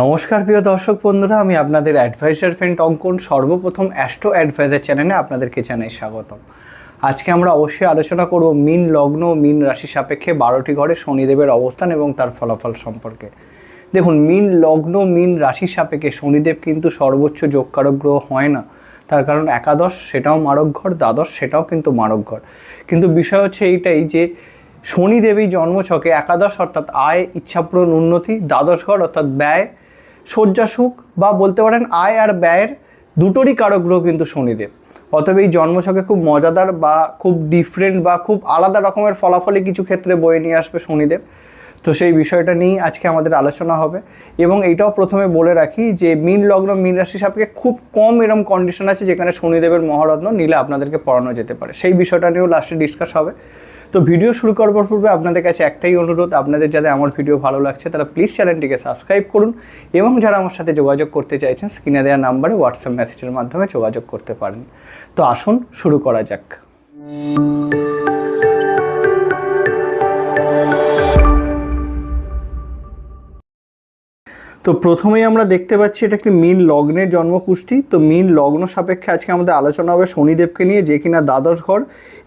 নমস্কার প্রিয় দর্শক বন্ধুরা, আমি আপনাদের অ্যাডভাইজার ফ্রেন্ড অঙ্কন, সর্বপ্রথম অ্যাস্ট্রো অ্যাডভাইজার চ্যানেলে আপনাদেরকে জানাই স্বাগতম। আজকে আমরা অবশ্যই আলোচনা করব মিন লগ্ন মিন রাশি সাপেক্ষে বারোটি ঘরে শনিদেবের অবস্থান এবং তার ফলাফল সম্পর্কে। দেখুন, মিন লগ্ন, মিন রাশি সাপেক্ষে শনিদেব কিন্তু সর্বোচ্চ যোগকারক গ্রহ হয় না। তার কারণ একাদশ সেটাও মারক ঘর, দ্বাদশ সেটাও কিন্তু মারক ঘর। কিন্তু বিষয় হচ্ছে এইটাই যে শনিদেবী জন্মছকে একাদশ অর্থাৎ আয়, ইচ্ছাপূরণ, উন্নতি, দ্বাদশ ঘর অর্থাৎ ব্যয় শয্যা সুখ বা বলতে পারেন আয় আর ব্যয়ের দুটোরই কারক গ্রহ কিন্তু শনিদেব। অতএব এই জন্মছকে খুব মজাদার বা খুব ডিফারেন্ট বা খুব আলাদা রকমের ফলাফলই কিছু ক্ষেত্রে বয়ে নিয়ে আসবে শনিদেব। তো সেই বিষয়টা নিয়েই আজকে আমাদের আলোচনা হবে এবং এইটাও প্রথমে বলে রাখি যে মিন লগ্ন, মিন রাশি সাপেক্ষে খুব কম এরম কন্ডিশন আছে যেখানে শনিদেবের মহারত্ন নিলে আপনাদেরকে পড়ানো যেতে পারে। সেই বিষয়টা নিয়েও লাস্টে ডিসকাস হবে। তো ভিডিও শুরু করবার পূর্বে আপনাদের কাছে একটাই অনুরোধ, আপনাদের যাতে আমার ভিডিও ভালো লাগছে তারা প্লিজ চ্যানেলটিকে সাবস্ক্রাইব করুন এবং যারা আমার সাথে যোগাযোগ করতে চাইছেন স্ক্রিনে দেওয়া নাম্বারে হোয়াটসঅ্যাপ মেসেজের মাধ্যমে যোগাযোগ করতে পারেন। তো আসুন, শুরু করা যাক। তো প্রথমেই আমরা দেখতে পাচ্ছি এটা একটি মিন লগ্নের জন্মকুষ্টি তো মিন লগ্ন সাপেক্ষে আজকে আমাদের আলোচনা হবে শনিদেবকে নিয়ে, যে কিনা দ্বাদশ ঘর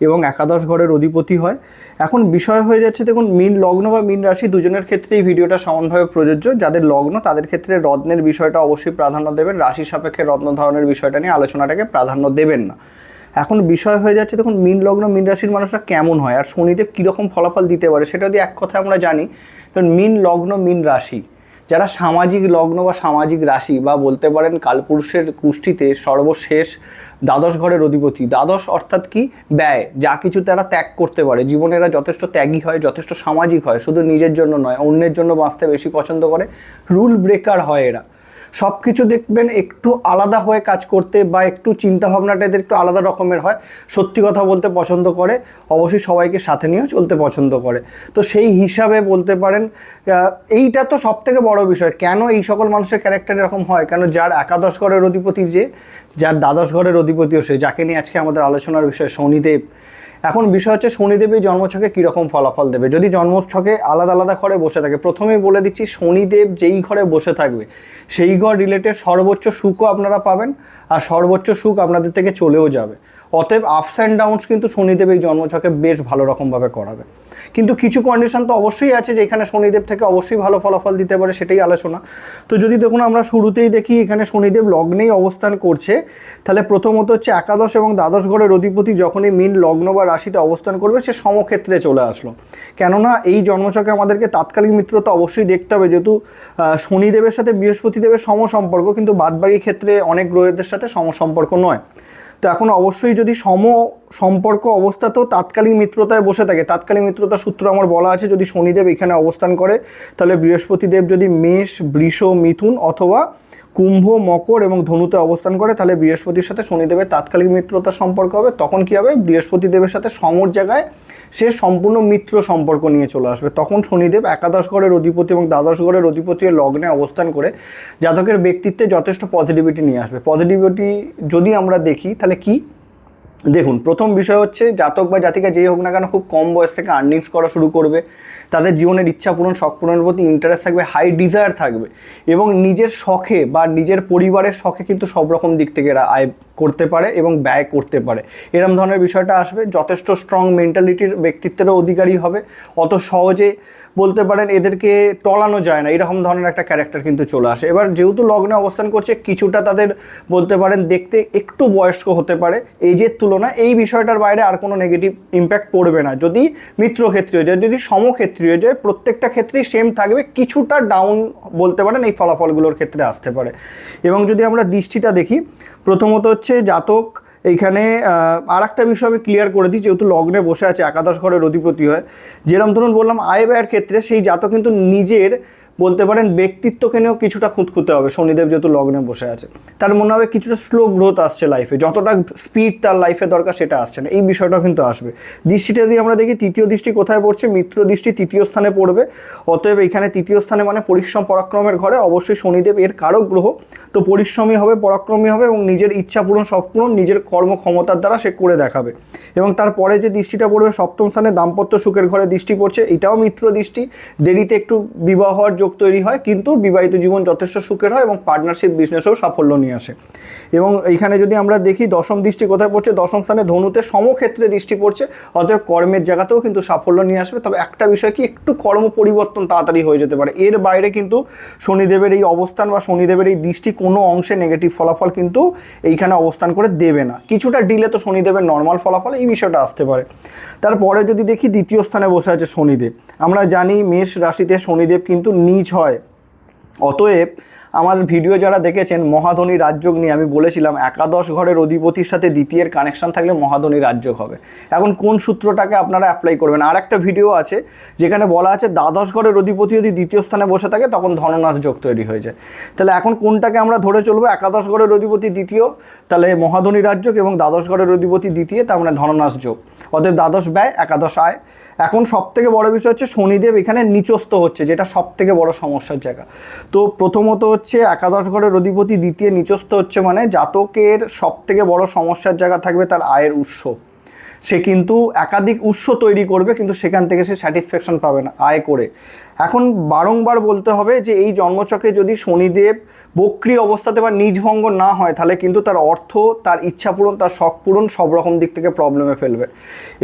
এবং একাদশ ঘরের অধিপতি হয়। এখন বিষয় হয়ে যাচ্ছে, দেখুন, মিন লগ্ন বা মিন রাশি দুজনের ক্ষেত্রেই ভিডিওটা সমানভাবে প্রযোজ্য। যাদের লগ্ন, তাদের ক্ষেত্রে রত্নের বিষয়টা অবশ্যই প্রাধান্য দেবেন। রাশি সাপেক্ষে রত্ন ধারণের বিষয়টা নিয়ে আলোচনাটাকে প্রাধান্য দেবেন না। এখন বিষয় হয়ে যাচ্ছে, দেখুন, মিন লগ্ন, মিন রাশির মানুষরা কেমন হয় আর শনিদেব কীরকম ফলাফল দিতে পারে, সেটা যদি এক কথা আমরা জানি তখন মিন লগ্ন, মিন রাশি। যারা সামাজিক লগ্ন বা সামাজিক রাশি বা বলতে পারেন কালপুরুষের কুষ্ঠিতে সর্বশেষ দ্বাদশ ঘরের অধিপতি। দ্বাদশ অর্থাৎ কি? ব্যয়। যা কিছু তারা ত্যাগ করতে পারে। জীবনে এরা যথেষ্ট ত্যাগী হয়, যথেষ্ট সামাজিক হয়। শুধু নিজের জন্য নয়, অন্যের জন্য বাঁচতে বেশি পছন্দ করে। রুল ব্রেকার হয় এরা। সব কিছু দেখবেন একটু আলাদা হয়ে কাজ করতে বা একটু চিন্তাভাবনাটা এদের একটু আলাদা রকমের হয়। সত্যি কথা বলতে পছন্দ করে। অবশ্যই সবাইকে সাথে নিয়েও চলতে পছন্দ করে। তো সেই হিসাবে বলতে পারেন এইটা তো সব থেকে বড় বিষয়। কেন এই সকল মানুষের ক্যারেক্টার এরকম হয়? কেন যার একাদশ ঘরের অধিপতি যে, যার দ্বাদশ ঘরের অধিপতিও সে। যাকে নিয়ে আজকে আমাদের আলোচনার বিষয় শনিদেব এখন বিষয় হচ্ছে শনিদেব জন্মছকে কীরকম ফলাফল দেবে? যদি জন্মছকে আলাদা আলাদা ঘরে বসে থাকে, প্রথমেই বলে দিচ্ছি শনিদেব যেই ঘরে বসে থাকবে, সেই ঘর রিলেটেড সর্বোচ্চ সুখও আপনারা পাবেন আর সর্বোচ্চ সুখ আপনাদের থেকে চলেও যাবে। অতএব আপস অ্যান্ড ডাউনস কিন্তু শনিদেব এই জন্মছকে বেশ ভালো রকমভাবে করাবে। কিন্তু কিছু কন্ডিশন তো অবশ্যই আছে যেখানে শনিদেব থেকে অবশ্যই ভালো ফলাফল দিতে পারে, সেটাই আলোচনা। তো যদি দেখুন আমরা শুরুতেই দেখি এখানে শনিদেব লগ্নেই অবস্থান করছে, তাহলে প্রথমত হচ্ছে একাদশ এবং দ্বাদশ ঘরের অধিপতি যখনই মিন, লগ্ন বা রাশিতে অবস্থান করবে, সে সমক্ষেত্রে চলে আসলো। কেননা এই জন্মচকে আমাদেরকে তাৎকালিক মিত্রতা অবশ্যই দেখতে হবে, যেহেতু শনিদেবের সাথে বৃহস্পতিদেবের সম সম্পর্ক কিন্তু বাদবাকি ক্ষেত্রে অনেক গ্রহদের সাথে সম সম্পর্ক নয়। তো এখন অবশ্যই যদি সম সম্পর্ক অবস্থা তো তাৎকালিক মিত্রতায় বসে থাকে। তাৎকালিক মিত্রতা সূত্র আমার বলা আছে, যদি শনিদেব এখানে অবস্থান করে, তাহলে বৃহস্পতিদেব যদি মেষ, বৃষ, মিথুন অথবা কুম্ভ, মকর এবং ধনুতে অবস্থান করে, তাহলে বৃহস্পতির সাথে শনিদেবের তাৎকালিক মিত্রতার সম্পর্ক হবে। তখন কি হবে? বৃহস্পতিদেবের সাথে সমর জায়গায় সে সম্পূর্ণ মিত্র সম্পর্ক নিয়ে চলে আসবে। তখন শনিদেব একাদশ ঘরের অধিপতি এবং দ্বাদশ ঘরের অধিপতি লগ্নে অবস্থান করে জাতকের ব্যক্তিত্বে যথেষ্ট পজিটিভিটি নিয়ে আসবে। পজিটিভিটি যদি আমরা দেখি, তাহলে কি? দেখুন, প্রথম বিষয় হচ্ছে জাতক বা জাতিকা যেই হোক না কেন খুব কম বয়স থেকে আর্নিংস করা শুরু করবে। তাদের জীবনের ইচ্ছা পূরণ, শখ পূরণের প্রতি ইন্টারেস্ট থাকবে হাই ডিজায়ার থাকবে এবং নিজের শখে বা নিজের পরিবারের শখে কিন্তু সব রকম দিক থেকে এরা আয় করতে পারে এবং ব্যয় করতে পারে। এরম ধরনের বিষয়টা আসবে। যথেষ্ট স্ট্রং মেন্টালিটির ব্যক্তিত্বেরও অধিকারী হবে। অত সহজে বলতে পারেন এদেরকে টলানো যায় না, এরকম ধরনের একটা ক্যারেক্টার কিন্তু চলে আসে। এবার যেহেতু লগ্নে অবস্থান করছে, কিছুটা তাদের বলতে পারেন দেখতে একটু বয়স্ক হতে পারে এজের তুলনায় এই বিষয়টার বাইরে আর কোনো নেগেটিভ ইম্প্যাক্ট পড়বে না। যদি মিত্রক্ষেত্রীয় যায়, যদি সমক্ষেত্রীয় যায়, প্রত্যেকটা ক্ষেত্রেই সেম থাকবে, কিছুটা ডাউন বলতে পারেন এই ফলাফলগুলোর ক্ষেত্রে আসতে পারে। এবং যদি আমরা দৃষ্টিটা দেখি, প্রথমত হচ্ছে জাতক এইখানে আর একটা বিষয় আমি ক্লিয়ার করে দিই, যেহেতু লগ্নে বসে আছে, একাদশ ঘরের অধিপতি হয়। যেরকম ধরুন বললাম, আয় ব্যয়ের ক্ষেত্রে সেই জাতক কিন্তু নিজের বলতে পারেন ব্যক্তিত্বকে নিয়েও কিছুটা খুঁতখুঁতে হবে। শনিদেব যেহেতু লগ্নে বসে আছে। তার মনে হবে কিছুটা স্লো গ্রোথ আসছে লাইফে যতটা স্পিড তার লাইফে দরকার সেটা আসছে না। এই বিষয়টাও কিন্তু আসবে। দৃষ্টিটা যদি আমরা দেখি তৃতীয় দৃষ্টি কোথায় পড়ছে? মিত্র দৃষ্টি তৃতীয় স্থানে পড়বে। অতএব এখানে তৃতীয় স্থানে মানে পরিশ্রম, পরাক্রমের ঘরে অবশ্যই শনিদেব এর কারক গ্রহ। তো পরিশ্রমী হবে, পরাক্রমী হবে এবং নিজের ইচ্ছা পূরণ, সব পূরণ নিজের কর্মক্ষমতার দ্বারা সে করে দেখাবে। এবং তারপরে যে দৃষ্টিটা পড়বে, সপ্তম স্থানে দাম্পত্য সুখের ঘরে দৃষ্টি পড়ছে। এটাও মিত্র দৃষ্টি। দেরিতে একটু বিবাহ হওয়ার যোগ যোগ তৈরি হয়, কিন্তু বিবাহিত জীবন যথেষ্ট সুখের হয় এবং পার্টনারশিপ বিজনেসেও সাফল্য নিয়ে আসে। এবং এইখানে যদি আমরা দেখি, দশম দৃষ্টি কোথায় পড়ছে? দশম স্থানে ধনুতে সমক্ষেত্রে দৃষ্টি পড়ছে, অতএব কর্মের জায়গাতেও কিন্তু সাফল্য নিয়ে আসবে। তবে একটা বিষয় কি, একটু কর্ম পরিবর্তন তাড়াতাড়ি হয়ে যেতে পারে। এর বাইরে কিন্তু শনিদেবের এই অবস্থান বা শনিদেবের এই দৃষ্টি কোনো অংশে নেগেটিভ ফলাফল কিন্তু এইখানে অবস্থান করে দেবে না। কিছুটা ডিলে তো শনিদেবের নর্মাল ফলাফল, এই বিষয়টা আসতে পারে। তারপরে যদি দেখি, দ্বিতীয় স্থানে বসে আছে শনিদেব। আমরা জানি, মেষ রাশিতে শনিদেব কিন্তু নিচ হয়। অতএব আমার ভিডিও যারা দেখেছেন, মহাধনী রাজযোগ নিয়ে আমি বলেছিলাম, একাদশ ঘরের অধিপতির সাথে দ্বিতীয়ের কানেকশন থাকলে মহাধনী রাজযোগ হবে। এখন কোন সূত্রটাকে আপনারা অ্যাপ্লাই করবেন? আর একটা ভিডিও আছে, যেখানে বলা আছে, দ্বাদশ ঘরের অধিপতি যদি দ্বিতীয় স্থানে বসে থাকে, তখন ধননাশ যোগ তৈরি হয়ে যায়। তাহলে এখন কোনটাকে আমরা ধরে চলবো? একাদশ ঘরের অধিপতি দ্বিতীয়, তাহলে মহাধনী রাজযোগ এবং দ্বাদশ ঘরের অধিপতি দ্বিতীয়, তার মানে ধননাশ যোগ। অতএব দ্বাদশ ব্যয়, একাদশ আয়। এখন সব থেকে বড় বিষয় হচ্ছে, শনিদেব এখানে নিচস্থ হচ্ছে, যেটা সব থেকে বড় সমস্যার জায়গা। তো প্রথমত হচ্ছে একাদশ ঘরের অধিপতি, দ্বিতীয় নিচস্থ হচ্ছে মানে জাতকের সব থেকে বড় সমস্যার জায়গা থাকবে তার আয়ের উৎস। সে কিন্তু একাধিক উৎস তৈরি করবে, কিন্তু সেখান থেকে সে স্যাটিসফ্যাকশন পাবে না আয় করে। এখন বারংবার বলতে হবে যে এই জন্মচকে যদি শনিদেব বক্রি অবস্থাতে বা নিজভঙ্গ না হয়, তাহলে কিন্তু তার অর্থ, তার ইচ্ছা পূরণ, তার শখ পূরণ সব রকম দিক থেকে প্রবলেমে ফেলবে।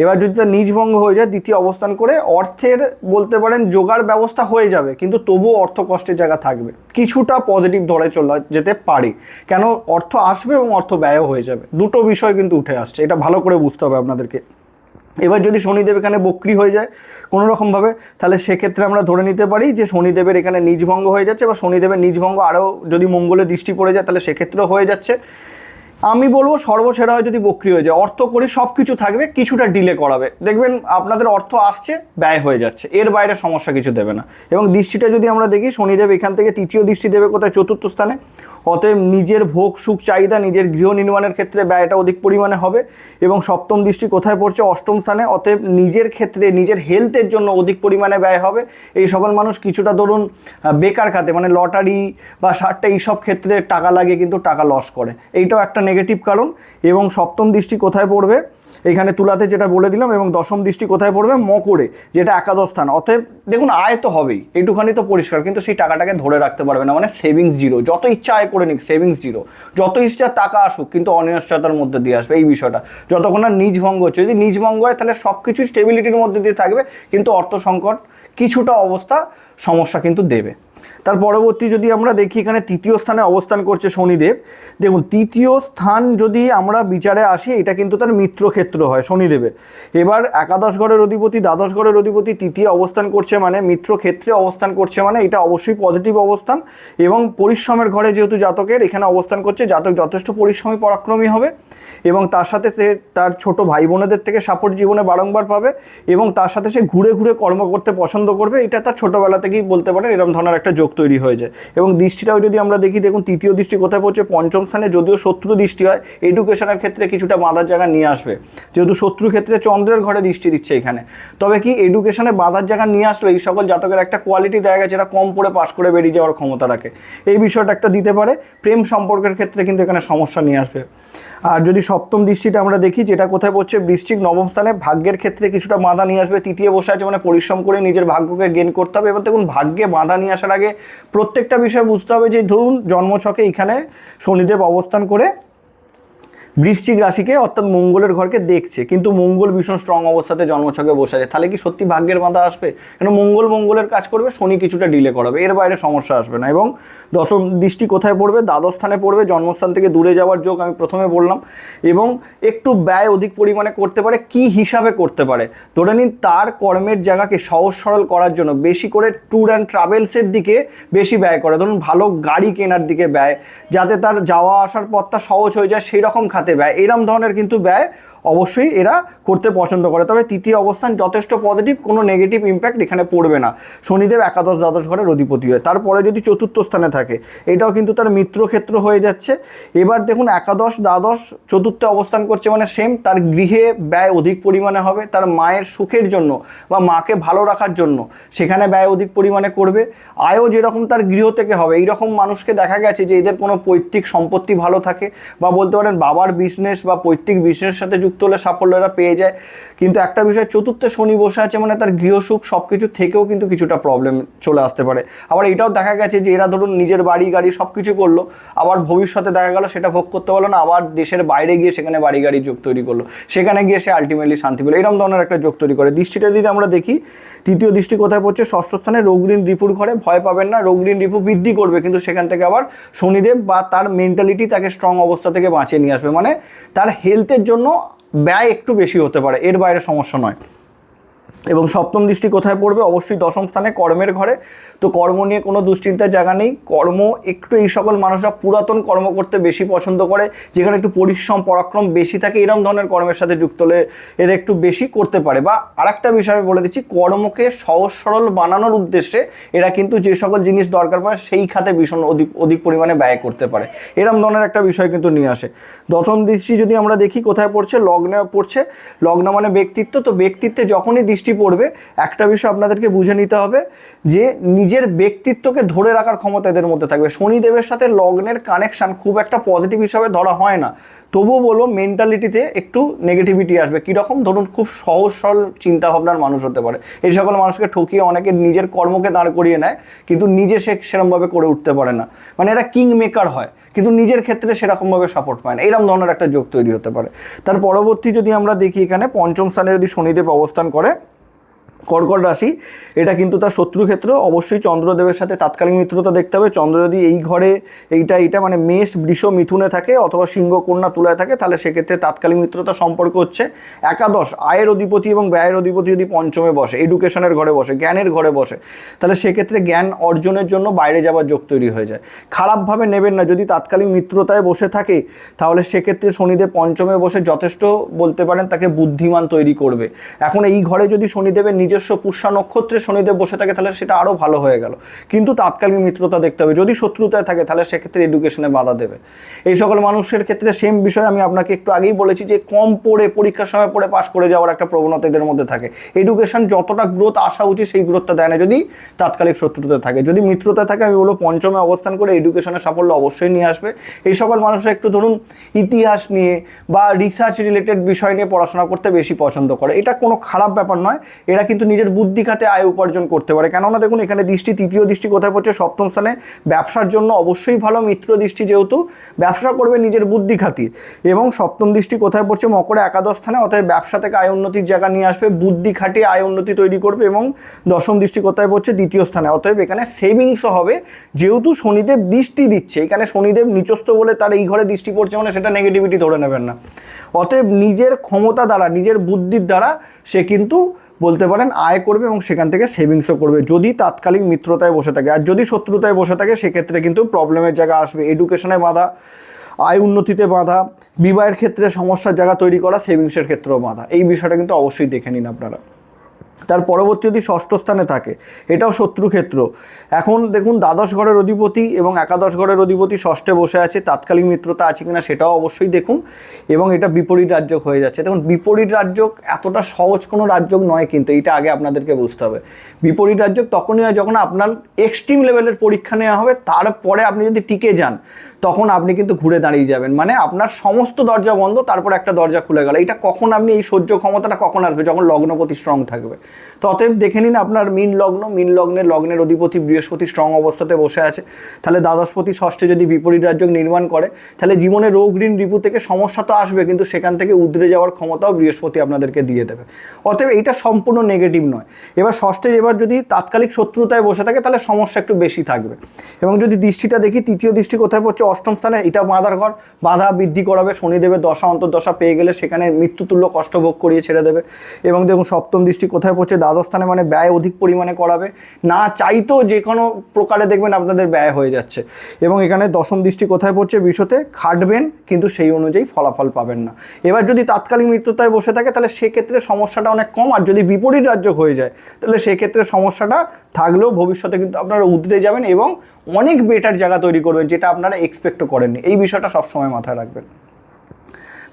এবার যদি তার নিজভঙ্গ হয়ে যায়, দ্বিতীয় অবস্থান করে অর্থের বলতে পারেন জোগাড় ব্যবস্থা হয়ে যাবে, কিন্তু তবুও অর্থ কষ্টের জায়গা থাকবে। কিছুটা পজিটিভ ধরে চলে যেতে পারে, কেন অর্থ আসবে এবং অর্থ ব্যয়ও হয়ে যাবে। দুটো বিষয় কিন্তু উঠে আসছে, এটা ভালো করে বুঝতে হবে আপনাদেরকে। এবার যদি শনিদেব এখানে বক্রি হয়ে যায় কোনো রকমভাবে তাহলে সেক্ষেত্রে আমরা ধরে নিতে পারি যে শনিদেবের এখানে নিজভঙ্গ হয়ে যাচ্ছে বা শনিদেবের নিজভঙ্গ আরও যদি মঙ্গলে দৃষ্টি পড়ে যায়, তাহলে সেক্ষেত্রেও হয়ে যাচ্ছে। আমি বলব সর্বসেরা হয় যদি বক্রি হয়ে যায়। অর্থ করে সব কিছু থাকবে, কিছুটা ডিলে করাবে। দেখবেন আপনাদের অর্থ আসছে, ব্যয় হয়ে যাচ্ছে। এর বাইরে সমস্যা কিছু দেবে না। এবং দৃষ্টিটা যদি আমরা দেখি, শনিদেব এখান থেকে তৃতীয় দৃষ্টি দেবে কোথায়? চতুর্থ স্থানে। অতএব নিজের ভোগ, সুখ, চাহিদা, নিজের গৃহ নির্মাণের ক্ষেত্রে ব্যয়টা অধিক পরিমাণে হবে। এবং সপ্তম দৃষ্টি কোথায় পড়ছে? অষ্টম স্থানে। অতএব নিজের ক্ষেত্রে, নিজের হেলথের জন্য অধিক পরিমাণে ব্যয় হবে। এই সকল মানুষ কিছুটা ধরুন বেকার খাতে মানে লটারি বা সারটা এইসব ক্ষেত্রে টাকা লাগে, কিন্তু টাকা লস করে। এইটাও একটা নেগেটিভ কারণ এবং সপ্তম দৃষ্টি কোথায় পড়বে? এখানে তুলাতে যেটা বলে দিলাম এবং দশম দৃষ্টি কোথায় পড়বে? মকরে, যেটা একাদশ স্থান। অতএব দেখুন, আয় তো হবেই। এইটুখানি তো পরিষ্কার, কিন্তু সেই টাকাটাকে ধরে রাখতে পারবে না। মানে সেভিংস জিরো যত ইচ্ছা আয় করে নিক সেভিংস জিরো যত ইচ্ছা টাকা আসুক, কিন্তু অনিশ্চয়তার মধ্যে দিয়ে আসবে এই বিষয়টা। যতক্ষণ না নিজ ভঙ্গ হচ্ছে। যদি নিজ ভঙ্গ হয়, তাহলে সব কিছু স্টেবিলিটির মধ্যে দিয়ে থাকবে, কিন্তু অর্থ সংকট কিছুটা অবস্থা সমস্যা কিন্তু দেবে। তার পরবর্তী যদি আমরা দেখি, এখানে তৃতীয় স্থানে অবস্থান করছে শনিদেব। দেখুন, তৃতীয় স্থান যদি আমরা বিচারে আসি, এটা কিন্তু তার মিত্র ক্ষেত্র হয়, শনিদেবের। এবার একাদশ ঘরের অধিপতি, দ্বাদশ ঘরের অধিপতি তৃতীয় অবস্থান করছে মানে মিত্র ক্ষেত্রে অবস্থান করছে মানে এটা অবশ্যই পজিটিভ অবস্থান। এবং পরিশ্রমের ঘরে যেহেতু জাতকের, এখানে অবস্থান করছে, জাতক যথেষ্ট পরিশ্রমী, পরাক্রমী হবে। এবং তার সাথে সে তার ছোট ভাই বোনেদের থেকে সাপোর্ট জীবনে বারংবার পাবে। এবং তার সাথে সে ঘুরে ঘুরে কর্ম করতে পছন্দ করবে, এটা তার ছোটোবেলা থেকেই বলতে পারেন এরকম ধরনের একটা যোগ তৈরি হয়ে যায়। এবং দৃষ্টিটাও যদি আমরা দেখি, দেখুন, তৃতীয় দৃষ্টি কোথায় পড়ছে? পঞ্চম স্থানে যদিও শত্রু দৃষ্টি হয় এডুকেশনের ক্ষেত্রে কিছুটা বাধার জায়গা নিয়ে আসবে। যেহেতু শত্রু ক্ষেত্রে চন্দ্রের ঘরে দৃষ্টি দিচ্ছে এখানে। তবে কি এডুকেশনে বাধার জায়গা নিয়ে আসলে? এই সকল জাতকের একটা কোয়ালিটি দেখা গেছে এটা কম পড়ে পাশ করে বেরিয়ে যাওয়ার ক্ষমতা রাখে। এই বিষয়টা একটা দিতে পারে। প্রেম সম্পর্কের ক্ষেত্রে কিন্তু এখানে সমস্যা নিয়ে আসবে। আর যদি সপ্তম দৃষ্টিটা আমরা দেখি, যেটা কোথায় পড়ছে? বৃশ্চিক নবম স্থানে ভাগ্যের ক্ষেত্রে কিছুটা বাধা নিয়ে আসবে। তৃতীয় বসে আছে মানে পরিশ্রম করে নিজের ভাগ্যকে গেন করতে হবে। এবার দেখুন, ভাগ্যে বাধা নিয়ে আসার আগে প্রত্যেকটা বিষয় বুঝতে হবে যে ধরুন জন্মছকে এখানে শনিদেব অবস্থান করে বৃশ্চিক রাশিকে অর্থাৎ মঙ্গলের ঘরকে দেখছে, কিন্তু মঙ্গল ভীষণ স্ট্রং অবস্থাতে জন্মছকে বসে আছে। তাহলে কি সত্যি ভাগ্যের বাধা আসবে? কেন মঙ্গল মঙ্গলের কাজ করবে, শনি কিছুটা ডিলে করাবে। এর বাইরে সমস্যা আসবে না। এবং দশম দৃষ্টি কোথায় পড়বে? দ্বাদশ স্থানে পড়বে। জন্মস্থান থেকে দূরে যাওয়ার যোগ আমি প্রথমে বললাম। এবং একটু ব্যয় অধিক পরিমাণে করতে পারে, কি হিসাবে করতে পারে? ধরে নিন, তার কর্মের জায়গাকে সহজ সরল করার জন্য বেশি করে ট্যুর অ্যান্ড ট্রাভেলসের দিকে বেশি ব্যয় করে। ধরুন, ভালো গাড়ি কেনার দিকে ব্যয়, যাতে তার যাওয়া আসার পথটা সহজ হয়ে যায় সেই রকম খাতে ব্যয়। এরম ধরনের কিন্তু ব্যয় অবশ্যই এরা করতে পছন্দ করে। তবে তৃতীয় অবস্থান যথেষ্ট পজিটিভ কোনো নেগেটিভ ইম্প্যাক্ট এখানে পড়বে না। শনিদেব একাদশ দ্বাদশ ঘরের অধিপতি হয়। তারপরে যদি চতুর্থ স্থানে থাকে, এটাও কিন্তু তার মিত্র ক্ষেত্র হয়ে যাচ্ছে। এবার দেখুন, একাদশ, দ্বাদশ, চতুর্থে অবস্থান করছে মানে সেম তার গৃহে ব্যয় অধিক পরিমাণে হবে। তার মায়ের সুখের জন্য বা মাকে ভালো রাখার জন্য সেখানে ব্যয় অধিক পরিমাণে করবে। আয়ও যেরকম তার গৃহ থেকে হবে, এইরকম মানুষকে দেখা গেছে যে এদের কোনো পৈতৃক সম্পত্তি ভালো থাকে বা বলতে পারেন বাবার বিজনেস বা পৈতৃক বিজনেসের সাথে যুক্ত যুক্ত হলে সাফল্য এরা পেয়ে যায়। কিন্তু একটা বিষয়, চতুর্থে শনি বসে আছে মানে তার গৃহসুখ সব কিছু থেকেও কিন্তু কিছুটা প্রবলেম চলে আসতে পারে। আবার এটাও দেখা গেছে যে এরা ধরুন নিজের বাড়ি, গাড়ি সব কিছু করল, আবার ভবিষ্যতে দেখা গেল সেটা ভোগ করতে পারল না, আবার দেশের বাইরে গিয়ে সেখানে বাড়ি, গাড়ি যোগ তৈরি করল। সেখানে গিয়ে সে আলটিমেটলি শান্তি পেল। এরকম ধরনের একটা যোগ তৈরি করে। দৃষ্টিটা যদি আমরা দেখি, তৃতীয় দৃষ্টি কোথায় পড়ছে? ষষ্ঠ স্থানে রোগঋণ রিপুর ঘরে। ভয় পাবেন না রোগঋণ রিপু বৃদ্ধি করবে, কিন্তু সেখান থেকে আবার শনিদেব বা তার মেন্টালিটি তাকে স্ট্রং অবস্থা থেকে বাঁচিয়ে নিয়ে আসবে। মানে তার হেলথের জন্য ব্যয় একটু বেশি হতে পারে এর বাইরে সমস্যা নয়। এবং সপ্তম দৃষ্টি কোথায় পড়বে? অবশ্যই দশম স্থানে কর্মের ঘরে। তো কর্ম নিয়ে কোনো দুশ্চিন্তার জায়গা নেই। কর্ম, একটু এই সকল মানুষরা পুরাতন কর্ম করতে বেশি পছন্দ করে, যেখানে একটু পরিশ্রম, পরাক্রম বেশি থাকে এরকম ধরনের কর্মের সাথে যুক্ত হলে এদের একটু বেশি করতে পারে। বা আরেকটা বিষয় আমি বলে দিচ্ছি, কর্মকে সহজ, সরল বানানোর উদ্দেশ্যে এরা কিন্তু যে সকল জিনিস দরকার পড়ে, সেই খাতে ভীষণ অধিক অধিক পরিমাণে ব্যয় করতে পারে। এরকম ধরনের একটা বিষয় কিন্তু নিয়ে আসে। দশম দৃষ্টি যদি আমরা দেখি কোথায় পড়ছে? লগ্নে পড়ছে। লগ্ন মানে ব্যক্তিত্ব। তো ব্যক্তিত্বে যখনই দৃষ্টি পড়বে, একটা বিষয় আপনাদেরকে বুঝে নিতে হবে যে নিজের ব্যক্তিত্বকে ধরে রাখার ক্ষমতা এদের মধ্যে থাকবে। শনিদেবের সাথে লগ্নের কানেকশান খুব একটা পজিটিভ হিসাবে ধরা হয় না। তবুও বলো মেন্টালিটিতে একটু নেগেটিভিটি আসবে। কীরকম? ধরুন, খুব সহজ সরল চিন্তাভাবনার মানুষ হতে পারে। এই সকল মানুষকে ঠকিয়ে অনেকে নিজের কর্মকে দাঁড় করিয়ে নেয়, কিন্তু নিজে সে সেরকমভাবে করে উঠতে পারে না। মানে এরা কিং মেকার হয়, কিন্তু নিজের ক্ষেত্রে সেরকমভাবে সাপোর্ট পায় না। এরকম ধরনের একটা যোগ তৈরি হতে পারে। তার পরবর্তী যদি আমরা দেখি এখানে, পঞ্চম স্থানে যদি শনিদেব অবস্থান করে কর্কট রাশি, এটা কিন্তু তার শত্রু ক্ষেত্র। অবশ্যই চন্দ্রদেবের সাথে তাৎকালিক মিত্রতা দেখতে হবে। চন্দ্র যদি এই ঘরে এইটা এইটা মানে মেষ, বৃষ, মিথুনে থাকে অথবা সিংহ, কন্যা তুলায় থাকে, তাহলে সেক্ষেত্রে তাৎকালিক মিত্রতা সম্পর্ক হচ্ছে একাদশ, আয়ের অধিপতি এবং ব্যয়ের অধিপতি যদি পঞ্চমে বসে এডুকেশনের ঘরে বসে, জ্ঞানের ঘরে বসে, তাহলে সেক্ষেত্রে জ্ঞান অর্জনের জন্য বাইরে যাওয়ার যোগ তৈরি হয়ে যায়। খারাপভাবে নেবেন না, যদি তাৎকালীন মিত্রতায় বসে থাকে, তাহলে সেক্ষেত্রে শনিদেব পঞ্চমে বসে যথেষ্ট বলতে পারেন তাকে বুদ্ধিমান তৈরি করবে। এখন এই ঘরে যদি শনিদেবের নিজস্ব পুষ্যা নক্ষত্রে শনিদেব বসে থাকে, তাহলে সেটা আরও ভালো হয়ে গেল। কিন্তু তাৎকালিক মিত্রতা দেখতে হবে। যদি শত্রুতায় থাকে, তাহলে সেক্ষেত্রে এডুকেশনে বাধা দেবে। এই সকল মানুষের ক্ষেত্রে সেম বিষয় আমি আপনাকে একটু আগেই বলেছি যে, কম পড়ে, পরীক্ষার সময় পড়ে পাশ করে যাওয়ার একটা প্রবণতা এদের মধ্যে থাকে। এডুকেশন যতটা গ্রোথ আসা উচিত, সেই গ্রোথটা দেয় না। যদি তাৎকালিক শত্রুতা থাকে, যদি মিত্রতা থাকে, আমি বলব পঞ্চমে অবস্থান করে এডুকেশনের সাফল্য অবশ্যই নিয়ে আসবে। এই সকল মানুষরা একটু ধরুন ইতিহাস নিয়ে বা রিসার্চ রিলেটেড বিষয় নিয়ে পড়াশোনা করতে বেশি পছন্দ করে। এটা কোনো খারাপ ব্যাপার নয়। এরা কিন্তু নিজের বুদ্ধি খাতে আয় উপার্জন করতে পারে। কেননা দেখুন, এখানে দৃষ্টি, তৃতীয় দৃষ্টি কোথায় পড়ছে? সপ্তম স্থানে। ব্যবসার জন্য অবশ্যই ভালো। মিত্র দৃষ্টি যেহেতু, ব্যবসা করবে নিজের বুদ্ধি খাতির। এবং সপ্তম দৃষ্টি কোথায় পড়ছে? মকরে একাদশ স্থানে। অতএব ব্যবসা থেকে আয় উন্নতির জায়গা নিয়ে আসবে। বুদ্ধি খাটিয়ে আয় উন্নতি তৈরি করবে এবং দশম দৃষ্টি কোথায় পড়ছে? দ্বিতীয় স্থানে। অতএব এখানে সেভিংসও হবে। যেহেতু শনিদেব দৃষ্টি দিচ্ছে, এখানে শনিদেব নিচস্থ বলে তার এই ঘরে দৃষ্টি পড়ছে মানে সেটা নেগেটিভিটি ধরে নেবেন না। অতএব নিজের ক্ষমতা দ্বারা, নিজের বুদ্ধির দ্বারা সে কিন্তু বলতে পারেন আয় করবে এবং সেখান থেকে সেভিংসও করবে। যদি তাৎকালিক মিত্রতায় বসে থাকে, আর যদি শত্রুতায় বসে থাকে, সেক্ষেত্রে কিন্তু প্রবলেমের জায়গা আসবে। এডুকেশনে বাধা, আয় উন্নতিতে বাধা, বিবাহের ক্ষেত্রে সমস্যার জায়গা তৈরি করা সেভিংসের ক্ষেত্রেও বাধা। এই বিষয়টা কিন্তু অবশ্যই দেখে নিন আপনারা। তার পরবর্তী যদি ষষ্ঠ স্থানে থাকে, এটাও শত্রু ক্ষেত্র। এখন দেখুন, দ্বাদশ ঘরের অধিপতি এবং একাদশ ঘরের অধিপতি ষষ্ঠে বসে আছে, তাৎকালিক মিত্রতা আছে কিনা সেটাও অবশ্যই দেখুন এবং এটা বিপরীত রাজ্য হয়ে যাচ্ছে। দেখুন, বিপরীত রাজ্য এতটা সহজ কোনো রাজ্য নয় কিন্তু এটা আগে আপনাদেরকে বুঝতে হবে। বিপরীত রাজ্য তখনই হয় যখন আপনার এক্সট্রিম লেভেলের পরীক্ষা নেওয়া হবে, তারপরে আপনি যদি টিকে যান তখন আপনি কিন্তু ঘুরে দাঁড়িয়ে যাবেন। মানে আপনার সমস্ত দরজা বন্ধ, তারপর একটা দরজা খুলে গেল। এটা কখন আপনি এই সহ্য ক্ষমতাটা কখন আসবে? যখন লগ্নপতি স্ট্রং থাকবে। তো অতএব দেখে নিন আপনার মিন লগ্ন, মিন লগ্নের লগ্নের অধিপতি বৃহস্পতি স্ট্রং অবস্থাতে বসে আছে। তাহলে দ্বাদশপতি ষষ্ঠে যদি বিপরীত রাজ্য নির্মাণ করে, তাহলে জীবনে রোগ, ঋণ, রিপু থেকে সমস্যা তো আসবে, কিন্তু সেখান থেকে উদ্রে যাওয়ার ক্ষমতাও বৃহস্পতি আপনাদেরকে দিয়ে দেবে। অতএব এইটা সম্পূর্ণ নেগেটিভ নয়। এবার ষষ্ঠে এবার যদি তাৎকালিক শত্রুতায় বসে থাকে, তাহলে সমস্যা একটু বেশি থাকবে। এবং যদি দৃষ্টিটা দেখি, তৃতীয় দৃষ্টি কোথায় পড়ছে? অষ্টম স্থানে এটা বাঁধার ঘর। বাধা বৃদ্ধি করাবে, শনিদেবের দশা, অন্তর্দশা পেয়ে গেলে সেখানে মৃত্যুতুল্য কষ্টভোগ করিয়ে ছেড়ে দেবে। এবং দেখুন, সপ্তম দৃষ্টি কোথায় পড়ছে? দ্বাদশ স্থানে মানে ব্যয় অধিক পরিমাণে করাবে। না চাইতেও যে কোনো প্রকারে দেখবেন আপনাদের ব্যয় হয়ে যাচ্ছে। এবং এখানে দশম দৃষ্টি কোথায় পড়ছে? বিশ্বতে খাটবেন, কিন্তু সেই অনুযায়ী ফলাফল পাবেন না। এবার যদি তাৎকালিক মৃত্যুতায় বসে থাকে, তাহলে সেক্ষেত্রে সমস্যাটা অনেক কম। আর যদি বিপরীত রাজ্য হয়ে যায়, তাহলে সেক্ষেত্রে সমস্যাটা থাকলেও ভবিষ্যতে কিন্তু আপনারা উদ্রে যাবেন এবং অনেক বেটার জায়গা তৈরি করবেন, যেটা আপনারা এক্সপেক্টও করেননি। এই বিষয়টা সবসময় মাথায় রাখবেন।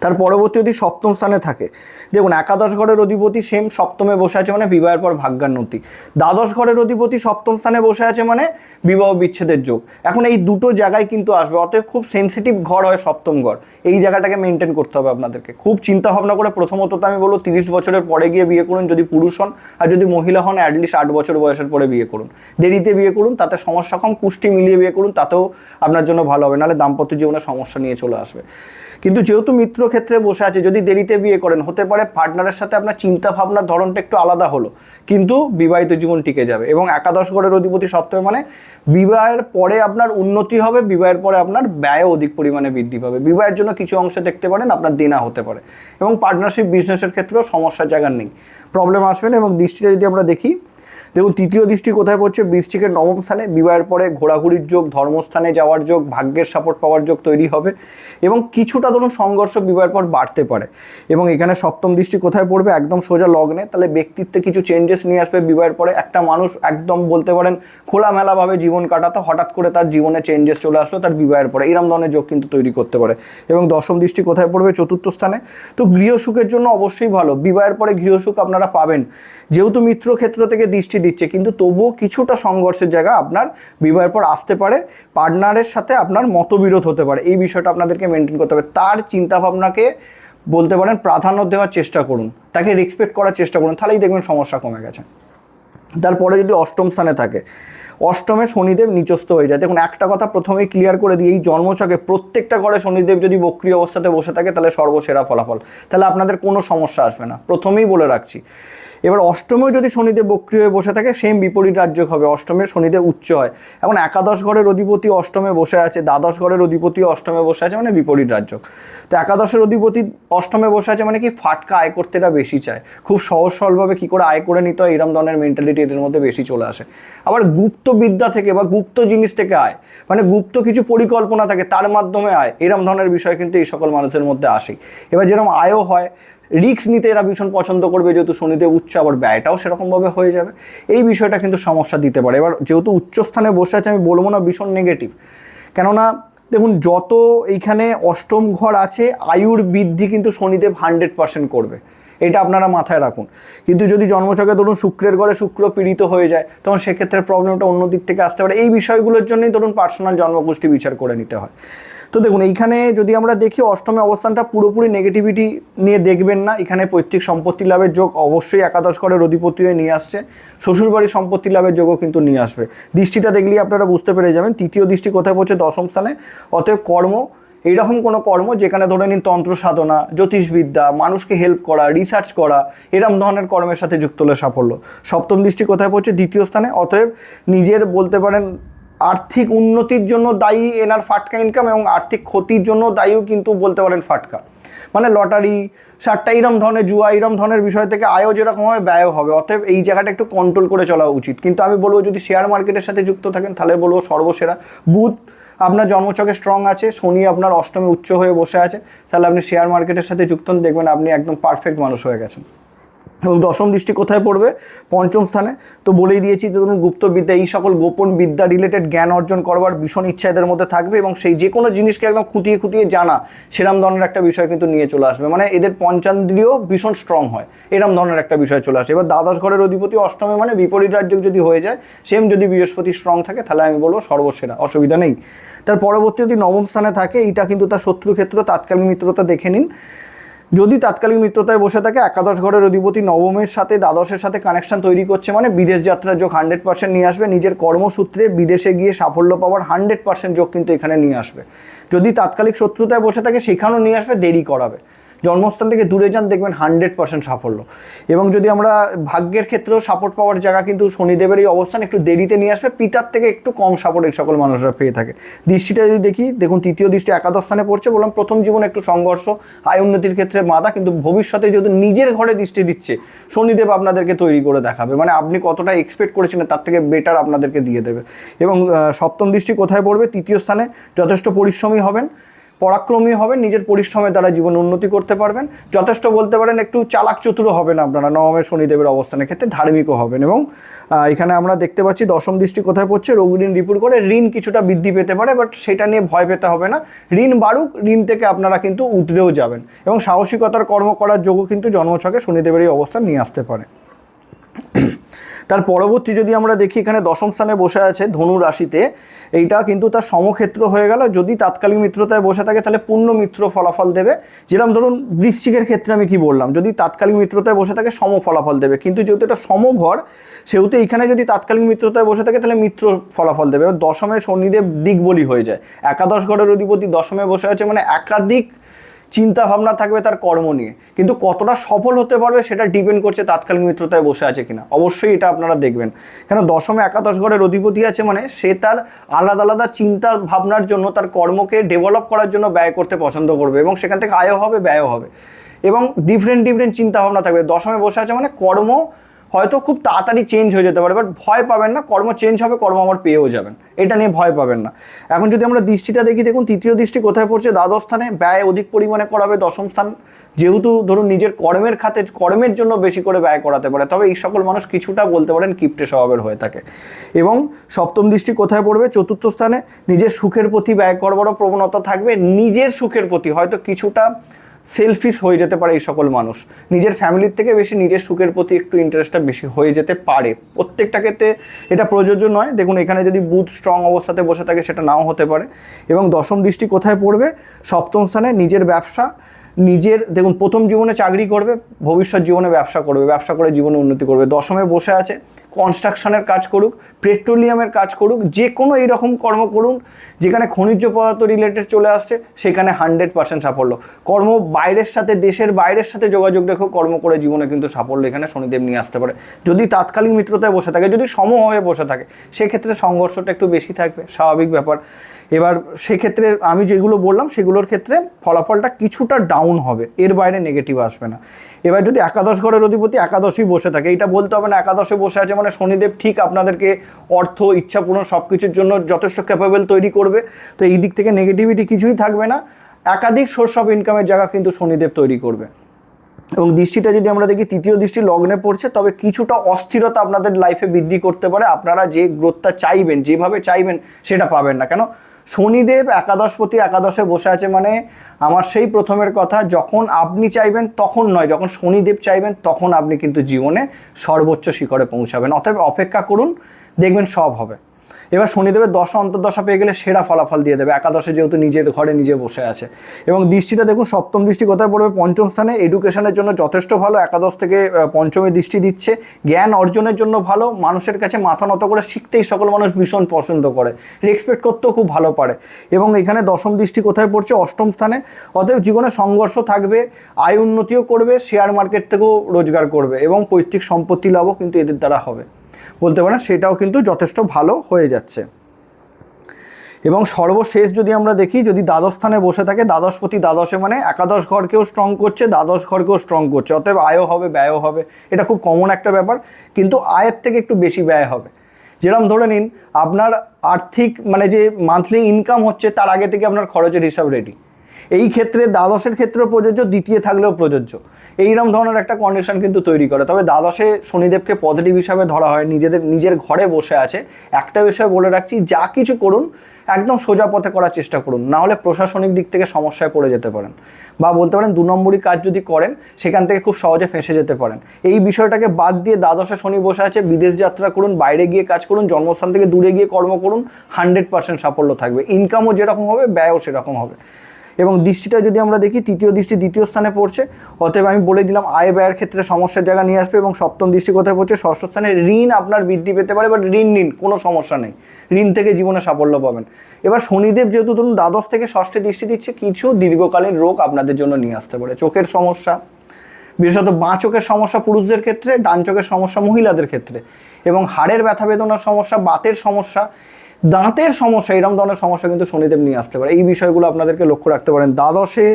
তার পরবর্তী যদি সপ্তম স্থানে থাকে। দেখুন, একাদশ ঘরের অধিপতি সেম সপ্তমে বসে আছে মানে বিবাহের পর ভাগ্যান্নতি দ্বাদশ ঘরের অধিপতি সপ্তম স্থানে বসে আছে মানে বিবাহ বিচ্ছেদের যোগ। এখন এই দুটো জায়গায় কিন্তু আসবে। অতএব খুব সেন্সিটিভ ঘর হয় সপ্তম ঘর। এই জায়গাটাকে মেনটেন করতে হবে আপনাদেরকে। খুব চিন্তা ভাবনা করে প্রথমত তো আমি বলব তিরিশ বছরের পরে গিয়ে বিয়ে করুন, যদি পুরুষ হন আর যদি মহিলা হন অ্যাটলিস্ট আট বছর বয়সের পরে বিয়ে করুন। দেরিতে বিয়ে করুন, তাতে সমস্যা কম পুষ্টি মিলিয়ে বিয়ে করুন, তাতেও আপনার জন্য ভালো হবে। নাহলে দাম্পত্য জীবনে সমস্যা নিয়ে চলে আসবে। কিন্তু যেহেতু মিত্র ক্ষেত্রে বসে আছে, যদি দেরিতে বিয়ে করেন, হতে পারে পার্টনারের সাথে আপনার চিন্তা ভাবনার ধরনটা একটু আলাদা হলো, কিন্তু বিবাহিত জীবন টিকে যাবে এবং একাদশ ঘরের অধিপতি সপ্তমে মানে বিবাহের পরে আপনার উন্নতি হবে, বিবাহের পরে আপনার ব্যয় অধিক পরিমাণে বৃদ্ধি পাবে। বিবাহের জন্য কিছু অংশ দেখতে পারেন, আপনার দেনা হতে পারে এবং পার্টনারশিপ বিজনেসের ক্ষেত্রেও সমস্যার জায়গা নেই। প্রবলেম আসবেন এবং দৃষ্টিটা যদি আমরা দেখি দেখুন, তৃতীয় দৃষ্টি কোথায় পড়ছে? বৃষ্টিকের নবম স্থানে। বিবাহের পরে ঘোরাঘুরির যোগ, ধর্মস্থানে যাওয়ার যোগ, ভাগ্যের সাপোর্ট পাওয়ার যোগ তৈরি হবে এবং কিছুটা ধরুন সংঘর্ষ বিবাহের পর বাড়তে পারে। এবং এখানে সপ্তম দৃষ্টি কোথায় পড়বে? একদম সোজা লগ্নে। তাহলে ব্যক্তিত্বে কিছু চেঞ্জেস নিয়ে আসবে বিবাহের পরে। একটা মানুষ একদম বলতে পারেন খোলামেলাভাবে জীবন কাটাতো হঠাৎ করে তার জীবনে চেঞ্জেস চলে আসলো, তার বিবাহের পরে। এরম ধরনের যোগ কিন্তু তৈরি করতে পারে। এবং দশম দৃষ্টি কোথায় পড়বে? চতুর্থ স্থানে। তো গৃহসুখের জন্য অবশ্যই ভালো। বিবাহের পরে গৃহসুখ আপনারা পাবেন। যেহেতু মিত্র ক্ষেত্র থেকে দৃষ্টি দিচ্ছে, কিন্তু তবুও কিছুটা সংঘর্ষের জায়গা আপনার বিবাহের পর আসতে পারে পার্টনারের সাথে আপনার মতবিরোধ হতে পারে। এই বিষয়টা আপনাদেরকে মেনটেন করতে হবে। তার চিন্তাভাবনাকে বলতে পারেন, প্রাধান্য দেওয়ার চেষ্টা করুন। তাকে রেসপেক্ট করার চেষ্টা করুন, তাহলেই দেখবেন সমস্যা কমে গেছে। তারপরে যদি অষ্টম স্থানে থাকে, অষ্টমে শনিদেব নিচস্থ হয়ে যায়। দেখুন, একটা কথা প্রথমেই ক্লিয়ার করে দিই, এই জন্মছকে প্রত্যেকটা ঘরে শনিদেব যদি বক্রিয় অবস্থাতে বসে থাকে, তাহলে সর্বসেরা ফলাফল। তাহলে আপনাদের কোনো সমস্যা আসবে না। প্রথমেই বলে রাখছি এবার অষ্টমেও যদি শনিদেব বক্রিয় হয়ে বসে থাকে সেম বিপরীত রাজ্য হবে। অষ্টমে শনিদেব উচ্চ হয়। এখন একাদশ ঘরের অধিপতি অষ্টমে বসে আছে, দ্বাদশ ঘরের অধিপতি অষ্টমে বসে আছে মানে বিপরীত রাজ্য তো একাদশের অধিপতি অষ্টমে বসে আছে মানে কি ফাটকা আয় করতে বেশি চায়। খুব সহজ সরলভাবে কী করে আয় করে নিতে হয়, এরম ধরনের মেন্টালিটি এদের মধ্যে বেশি চলে আসে। আবার গুপ্ত বিদ্যা থেকে বা গুপ্ত জিনিস থেকে আয় মানে গুপ্ত কিছু পরিকল্পনা থাকে, তার মাধ্যমে আয়, এরম ধরনের বিষয় কিন্তু এই সকল মানুষের মধ্যে আসে এবার যেরকম আয়ও হয় রিস্ক নিতে এরা ভীষণ পছন্দ করবে, যেহেতু শনিদেব উচ্চ আবার ব্যয়টাও সেরকমভাবে হয়ে যাবে। এই বিষয়টা কিন্তু সমস্যা দিতে পারে। এবার যেহেতু উচ্চস্থানে বসে আছে, আমি বলব না ভীষণ নেগেটিভ কেননা, দেখুন, যত এইখানে অষ্টম ঘর আছে, আয়ুর বৃদ্ধি কিন্তু শনিদেব হান্ড্রেড পার্সেন্ট করবে। এটা আপনারা মাথায় রাখুন। কিন্তু যদি জন্মছকে ধরুন শুক্রের ঘরে শুক্র পীড়িত হয়ে যায়, তখন সেক্ষেত্রে প্রবলেমটা অন্য দিক থেকে আসতে পারে। এই বিষয়গুলোর জন্যই ধরুন পার্সোনাল জন্মগোষ্ঠী বিচার করে নিতে হয়। তো দেখুন, এইখানে যদি আমরা দেখি, অষ্টমে অবস্থানটা পুরোপুরি নেগেটিভিটি নিয়ে দেখবেন না। এখানে পৈতৃক সম্পত্তি লাভের যোগ অবশ্যই একাদশ ঘরের অধিপতি হয়ে নিয়ে আসছে। শ্বশুরবাড়ির সম্পত্তি লাভের যোগও কিন্তু নিয়ে আসবে। দৃষ্টিটা দেখলেই আপনারা বুঝতে পেরে যাবেন। তৃতীয় দৃষ্টি কোথায় পড়ছে? দশম স্থানে। অতএব কর্ম, এইরকম কোনো কর্ম যেখানে ধরে নিন তন্ত্র সাধনা, জ্যোতিষবিদ্যা, মানুষকে হেল্প করা রিসার্চ করা, এরম ধরনের কর্মের সাথে যুক্ত হলে সাফল্য। সপ্তম দৃষ্টি কোথায় পড়ছে? দ্বিতীয় স্থানে। অতএব নিজের বলতে পারেন আর্থিক উন্নতির জন্য দায়ী এনার ফাটকা ইনকাম এবং আর্থিক ক্ষতির জন্য দায়ীও কিন্তু বলতে পারেন ফাটকা। মানে লটারি সারটা এইরম ধরনের জুয়া এইরম ধরনের বিষয় থেকে আয়ও যেরকম হবে, ব্যয়ও হবে। অতএব এই জায়গাটা একটু কন্ট্রোল করে চলা উচিত। কিন্তু আমি বলব যদি শেয়ার মার্কেটের সাথে যুক্ত থাকেন, তাহলে বলব সর্বসেরা। বুধ, আপনার জন্মচকে স্ট্রং আছে, শনি আপনার অষ্টমে উচ্চ হয়ে বসে আছে, তাহলে আপনি শেয়ার মার্কেটের সাথে যুক্ত দেখবেন আপনি একদম পারফেক্ট মানুষ হয়ে গেছেন। এবং দশম দৃষ্টি কোথায় পড়বে? পঞ্চম স্থানে। তো বলেই দিয়েছি যে ধরুন গুপ্তবিদ্যা, এই সকল গোপন বিদ্যা রিলেটেড জ্ঞান অর্জন করবার ভীষণ ইচ্ছা এদের মধ্যে থাকবে এবং সেই যে কোনো জিনিসকে একদম খুঁটিয়ে খুঁটিয়ে জানা সেরম ধরনের একটা বিষয় কিন্তু নিয়ে চলে আসবে। মানে এদের পঞ্চান্দ্রিয় ভীষণ স্ট্রং হয়, এরম ধরনের একটা বিষয় চলে আসে। এবার দ্বাদশ ঘরের অধিপতি অষ্টমে মানে বিপরীত রাজ্য যদি হয়ে যায় সেম যদি বৃহস্পতি স্ট্রং থাকে, তাহলে আমি বলব সর্বসেরা, অসুবিধা নেই। তার পরবর্তী যদি নবম স্থানে থাকে, এইটা কিন্তু তার শত্রু ক্ষেত্র তাৎকালীন মিত্রতা দেখে নিন। যদি তাৎকালিক মিত্রতায় বসে থাকে, একাদশ ঘরের অধিপতি নবমের সাথে দ্বাদশের সাথে কানেকশন তৈরি করছে মানে বিদেশ যাত্রার যোগ হান্ড্রেড পার্সেন্ট নিয়ে আসবে। নিজের কর্মসূত্রে বিদেশে গিয়ে সাফল্য পাওয়ার হান্ড্রেড পার্সেন্ট যোগ কিন্তু এখানে নিয়ে আসবে। যদি তাৎকালিক শত্রুতায় বসে থাকে, সেখানেও নিয়ে আসবে, দেরি করাবে। জন্মস্থান থেকে দূরে যান, দেখবেন হান্ড্রেড পার্সেন্ট সাফল্য। এবং যদি আমরা ভাগ্যের ক্ষেত্রেও সাপোর্ট পাওয়ার জায়গা কিন্তু শনিদেবের এই অবস্থান একটু দেরিতে নিয়ে আসবে, পিতার থেকে একটু কম সাপোর্ট এই সকল মানুষরা পেয়ে থাকে। দৃষ্টিটা যদি দেখি, দেখুন তৃতীয় দৃষ্টি একাদশ স্থানে পড়ছে, বললাম প্রথম জীবনে একটু সংঘর্ষ, আয় উন্নতির ক্ষেত্রে বাধা, কিন্তু ভবিষ্যতে যদি নিজের ঘরে দৃষ্টি দিচ্ছে, শনিদেব আপনাদেরকে তৈরি করে দেখাবে। মানে আপনি কতটা এক্সপেক্ট করেছিলেন, তার থেকে বেটার আপনাদেরকে দিয়ে দেবে। এবং সপ্তম দৃষ্টি কোথায় পড়বে? তৃতীয় স্থানে যথেষ্ট পরিশ্রমী হবেন। পরাক্রমী হবেন, নিজের পরিশ্রমের দ্বারা জীবন উন্নতি করতে পারবেন। যথেষ্ট বলতে পারেন, একটু চালাক চতুরও হবেন আপনারা নবমের শনিদেবের অবস্থানের ক্ষেত্রে ধার্মিকও হবেন এবং এখানে আমরা দেখতে পাচ্ছি দশম দৃষ্টি কোথায় পড়ছে রোগ ঋণ রিপুর করে ঋণ কিছুটা বৃদ্ধি পেতে পারে, বাট সেটা নিয়ে ভয় পেতে হবে না। ঋণ বাড়ুক, ঋণ থেকে আপনারা কিন্তু উতরেও যাবেন এবং সাহসিকতার কর্ম করার যোগও কিন্তু জন্মছকে শনিদেবের এই অবস্থা নিয়ে আসতে পারে। তার পরবর্তী যদি আমরা দেখি, এখানে দশম স্থানে বসে আছে ধনু রাশিতে। এইটা কিন্তু তার সমক্ষেত্র হয়ে গেল। যদি তাৎকালিক মিত্রতায় বসে থাকে, তাহলে পূর্ণ মিত্র ফলাফল দেবে। যেরকম ধরুন, বৃশ্চিকের ক্ষেত্রে আমি কি বললাম? যদি তাৎকালিক মিত্রতায় বসে থাকে, সম ফলাফল দেবে। কিন্তু যেহেতু এটা সমঘর, সেহেতু এখানে যদি তাৎকালিক মিত্রতায় বসে থাকে, তাহলে মিত্র ফলাফল দেবে। দশমে শনিদেব দিক বলি হয়ে যায়। একাদশ ঘরের অধিপতি দশমে বসে আছে মানে একাধিক চিন্তা ভাবনা থাকবে তার কর্ম নিয়ে। কিন্তু কতটা সফল হতে পারবে সেটা ডিপেন্ড করছে তাৎকালিক মিত্রতায় বসে আছে কিনা। অবশ্যই এটা আপনারা দেখবেন। কেন দশমে একাদশ ঘরের অধিপতি আছে মানে সে তার আলাদা আলাদা চিন্তা ভাবনার জন্য তার কর্মকে ডেভেলপ করার জন্য ব্যয় করতে পছন্দ করবে এবং সেখান থেকে আয়ও হবে, ব্যয়ও হবে। এবং ডিফারেন্ট ডিফারেন্ট চিন্তা ভাবনা থাকবে। দশমে বসে আছে মানে কর্ম হয়তো খুব তাড়াতাড়ি চেঞ্জ হয়ে যেতে পারে বাট ভয় পাবেন না। কর্ম চেঞ্জ হবে, কর্ম আমার পেয়েও যাবেন। এটা নিয়ে ভয় পাবেন না। এখন যদি আমরা দৃষ্টিটা দেখি, দেখুন, তৃতীয় দৃষ্টি কোথায় পড়ছে? দ্বাদশ স্থানে ব্যয় অধিক পরিমাণে করাবে দশম স্থান যেহেতু ধরুন নিজের কর্মের খাতে, কর্মের জন্য বেশি করে ব্যয় করাতে পারে, তবে এই সকল মানুষ কিছুটা বলতে পারেন কিপ্টে স্বভাবের হয়ে থাকে। এবং সপ্তম দৃষ্টি কোথায় পড়বে? চতুর্থ স্থানে নিজের সুখের প্রতি ব্যয় করবারও প্রবণতা থাকবে, নিজের সুখের প্রতি। হয়তো কিছুটা সেলফিশ হয়ে যেতে পারে এই সকল মানুষ। নিজের ফ্যামিলির থেকে বেশি নিজের সুখের প্রতি একটু ইন্টারেস্টটা বেশি হয়ে যেতে পারে। প্রত্যেকটা ক্ষেত্রে এটা প্রযোজ্য নয়। দেখুন, এখানে যদি বুথ স্ট্রং অবস্থাতে বসে থাকে সেটা নাও হতে পারে। এবং দশম দৃষ্টি কোথায় পড়বে? সপ্তম স্থানে নিজের ব্যবসা, নিজের, দেখুন, প্রথম জীবনে চাকরি করবে, ভবিষ্যৎ জীবনে ব্যবসা করবে, ব্যবসা করে জীবনে উন্নতি করবে। দশমে বসে আছে কনস্ট্রাকশনের কাজ করুক পেট্রোলিয়ামের কাজ করুক, যে কোনো এইরকম কর্ম করুন, যেখানে খনিজ পদার্থ রিলেটেড চলে আসছে, সেখানে হান্ড্রেড পার্সেন্ট সাফল্য। কর্ম বাইরের সাথে, দেশের বাইরের সাথে যোগাযোগ রেখেও কর্ম করে জীবনে কিন্তু সাফল্য এখানে শনিদেব নিয়ে আসতে পারে। যদি তাৎকালীন মিত্রতায় বসে থাকে, যদি সম হয়ে বসে থাকে, সেক্ষেত্রে সংঘর্ষটা একটু বেশি থাকবে, স্বাভাবিক ব্যাপার। এবার সেক্ষেত্রে আমি যেগুলো বললাম, সেগুলোর ক্ষেত্রে ফলাফলটা কিছুটা ডাউন হবে, এর বাইরে নেগেটিভ আসবে না। এবার যদি একাদশ ঘরের অধিপতি একাদশই বসে থাকে, এটা বলতে হবে না, একাদশে বসে আছে মানে শনিদেব ঠিক আপনাদেরকে অর্থ ইচ্ছা পূরণ সব কিছুর জন্য যথেষ্ট ক্যাপাবেল তৈরি করবে। তো এই দিক থেকে নেগেটিভিটি কিছুই থাকবে না। একাধিক সোর্স অফ ইনকামের জায়গা কিন্তু শনিদেব তৈরি করবে। এবং দৃষ্টিটা যদি আমরা দেখি, তৃতীয় দৃষ্টি লগ্নে পড়ছে, তবে কিছুটা অস্থিরতা আপনাদের লাইফে বৃদ্ধি করতে পারে। আপনারা যে গ্রোথটা চাইবেন, যেভাবে চাইবেন সেটা পাবেন না। কেন? শনিদেব একাদশপতি একাদশে বসে আছে মানে আমার সেই প্রথমের কথা, যখন আপনি চাইবেন তখন নয়, যখন শনিদেব চাইবেন তখন আপনি কিন্তু জীবনে সর্বোচ্চ শিখরে পৌঁছাবেন। অতএব অপেক্ষা করুন, দেখবেন সব হবে। এবার শনিদেবের দশা, অন্তর্দশা পেয়ে গেলে সেরা ফলাফল দিয়ে দেবে। একাদশে যেহেতু নিজের ঘরে নিজে বসে আছে। এবং দৃষ্টিটা দেখুন, সপ্তম দৃষ্টি কোথায় পড়বে? পঞ্চম স্থানে এডুকেশনের জন্য যথেষ্ট ভালো। একাদশ থেকে পঞ্চমে দৃষ্টি দিচ্ছে। জ্ঞান অর্জনের জন্য ভালো। মানুষের কাছে মাথা নত করে শিখতেই সকল মানুষ ভীষণ পছন্দ করে। রেসপেক্ট করতেও খুব ভালো পারে। এবং এখানে দশম দৃষ্টি কোথায় পড়ছে? অষ্টম স্থানে। অতএব জীবনে সংঘর্ষ থাকবে, আয় উন্নতিও করবে শেয়ার মার্কেট থেকেও রোজগার করবে এবং পৈতৃক সম্পত্তি লাভও কিন্তু এদের দ্বারা হবে। বলতে পারেন, সেটাও কিন্তু যথেষ্ট ভালো হয়ে যাচ্ছে। এবং সর্বশেষ যদি আমরা দেখি, যদি দ্বাদশ স্থানে বসে থাকে দ্বাদশপতি দ্বাদশে মানে একাদশ ঘরকেও স্ট্রং করছে, দ্বাদশ ঘরকেও স্ট্রং করছে। অতএব আয়ও হবে, ব্যয়ও হবে, এটা খুব কমন একটা ব্যাপার, কিন্তু আয়ের থেকে একটু বেশি ব্যয় হবে। যেরকম ধরে নিন, আপনার আর্থিক মানে যে মান্থলি ইনকাম হচ্ছে, তার আগে থেকে আপনার খরচের হিসাব রেডি এই ক্ষেত্রে দ্বাদশের ক্ষেত্রেও প্রযোজ্য, দ্বিতীয় থাকলেও প্রযোজ্য। এইরকম ধরনের একটা কন্ডিশন কিন্তু তৈরি করে। তবে দ্বাদশে শনিদেবকে পজিটিভ হিসাবে ধরা হয়, নিজেদের, নিজের ঘরে বসে আছে। একটা বিষয় বলে রাখছি, যা কিছু করুন, একদম সোজা পথে করার চেষ্টা করুন। না হলে প্রশাসনিক দিক থেকে সমস্যায় পড়ে যেতে পারেন। বা বলতে পারেন দু নম্বরই কাজ যদি করেন, সেখান থেকে খুব সহজে ফেঁসে যেতে পারেন। এই বিষয়টাকে বাদ দিয়ে দ্বাদশে শনি বসে আছে, বিদেশ যাত্রা করুন, বাইরে গিয়ে কাজ করুন, জন্মস্থান থেকে দূরে গিয়ে কর্ম করুন হান্ড্রেড পার্সেন্ট সাফল্য থাকবে। ইনকামও যেরকম হবে, ব্যয়ও সেরকম হবে। এবং দৃষ্টিটা যদি আমরা দেখি, তৃতীয় দৃষ্টি দ্বিতীয় স্থানে পড়ছে, অতএব আমি বলে দিলাম আয় ব্যয়ের ক্ষেত্রে সমস্যার জায়গা নিয়ে আসবে এবং সপ্তম দৃষ্টি কোথায় পড়ছে? ষষ্ঠ স্থানে ঋণ আপনার বৃদ্ধি পেতে পারে বাট ঋণ নিন, কোনো সমস্যা নেই। ঋণ থেকে জীবনে সাফল্য পাবেন। এবার শনিদেব যেহেতু ধরুন দ্বাদশ থেকে ষষ্ঠে দৃষ্টি দিচ্ছে, কিছু দীর্ঘকালীন রোগ আপনাদের জন্য নিয়ে আসতে পারে। চোখের সমস্যা, বিশেষত বাঁ চোখের সমস্যা পুরুষদের ক্ষেত্রে, ডান চোখের সমস্যা মহিলাদের ক্ষেত্রে এবং হাড়ের ব্যথা বেদনার সমস্যা, বাতের সমস্যা দাঁতের সমস্যা এরকম ধরনের সমস্যা কিন্তু শনিদেব নিয়ে আসতে পারে। এই বিষয়গুলো আপনাদেরকে লক্ষ্য রাখতে পারেন। দ্বাদশে,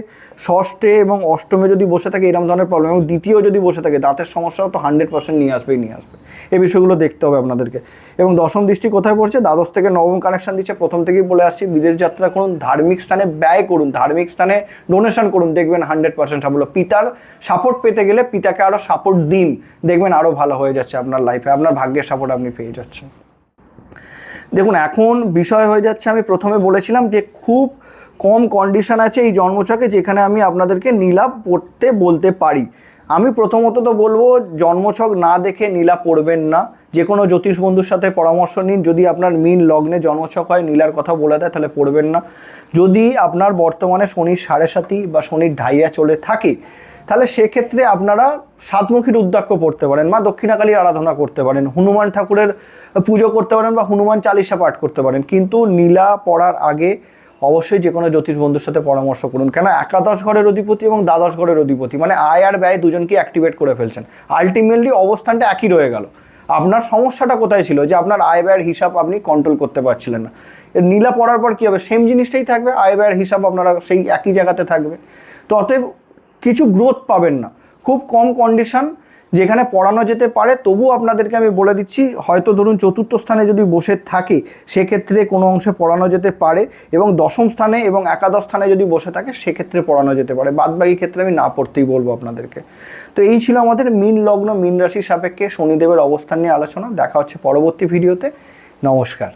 ষষ্ঠে এবং অষ্টমে যদি বসে থাকে এরকম ধরনের প্রবলেম এবং দ্বিতীয় যদি বসে থাকে, দাঁতের সমস্যাও তো হান্ড্রেড পার্সেন্ট নিয়ে আসবেই, নিয়ে আসবে। এই বিষয়গুলো দেখতে হবে আপনাদেরকে। এবং দশম দৃষ্টি কোথায় পড়ছে? দ্বাদশ থেকে নবম কানেকশন দিচ্ছে। প্রথম থেকেই বলে আসছি, বিদেশ যাত্রা করুন, ধার্মিক স্থানে ব্যয় করুন, ধার্মিক স্থানে ডোনেশন করুন, দেখবেন হান্ড্রেড পার্সেন্ট সাফল্য। পিতার সাপোর্ট পেতে গেলে পিতাকে আরও সাপোর্ট দিন, দেখবেন আরও ভালো হয়ে যাচ্ছে আপনার লাইফে আপনার ভাগ্যের সাপোর্ট আপনি পেয়ে যাচ্ছেন। দেখুন, এখন বিষয় হয়ে যাচ্ছে, আমি প্রথমে বলেছিলাম যে খুব কম কন্ডিশন আছে এই জন্মছকে যেখানে আমি আপনাদেরকে নীলা পড়তে বলতে পারি। আমি প্রথমত তো বলব, জন্মছক না দেখে নীলা পড়বেন না। যে কোনো জ্যোতিষ বন্ধুর সাথে পরামর্শ নিন। যদি আপনার মিন লগ্নে জন্মছক হয়, নীলার কথা বলে দেয়, তাহলে পড়বেন না। যদি আপনার বর্তমানে শনির সাড়ে সাতি বা শনির ঢাইয়া চলে থাকে তাহলে সেক্ষেত্রে আপনারা সাতমুখীর রুদ্রাক্ষ পড়তে পারেন, মা দক্ষিণাকালীর আরাধনা করতে পারেন, হনুমান ঠাকুরের পুজো করতে পারেন বা হনুমান চালিসা পাঠ করতে পারেন। কিন্তু নীলা পড়ার আগে অবশ্যই যে কোনো জ্যোতিষ বন্ধুর সাথে পরামর্শ করুন। কেন একাদশ ঘরের অধিপতি এবং দ্বাদশ ঘরের অধিপতি মানে আয় আর ব্যয় দুজনকে অ্যাক্টিভেট করে ফেলছেন। আলটিমেটলি অবস্থানটা একই রয়ে গেল। আপনার সমস্যাটা কোথায় ছিল? যে আপনার আয় ব্যয়ের হিসাব আপনি কন্ট্রোল করতে পারছিলেন না। নীলা পড়ার পর কী হবে? সেম জিনিসটাই থাকবে, আয় ব্যয়ের হিসাব আপনারা সেই একই জায়গাতে থাকবে। তো অতএব কিছু গ্রোথ পাবেন না। খুব কম কন্ডিশন যেখানে পড়ানো যেতে পারে তবু আপনাদেরকে আমি বলে দিচ্ছি, হয়তো ধরুন চতুর্থ স্থানে যদি বসে থাকে, সেক্ষেত্রে কোনো অংশে পড়ানো যেতে পারে এবং দশম স্থানে এবং একাদশ স্থানে যদি বসে থাকে, সেক্ষেত্রে পড়ানো যেতে পারে। বাদ বাকি ক্ষেত্রে আমি না পড়তেই বলব আপনাদেরকে। তো এই ছিল আমাদের মিন লগ্ন, মিন রাশির সাপেক্ষে শনিদেবের অবস্থান নিয়ে আলোচনা। দেখা হচ্ছে পরবর্তী ভিডিওতে নমস্কার।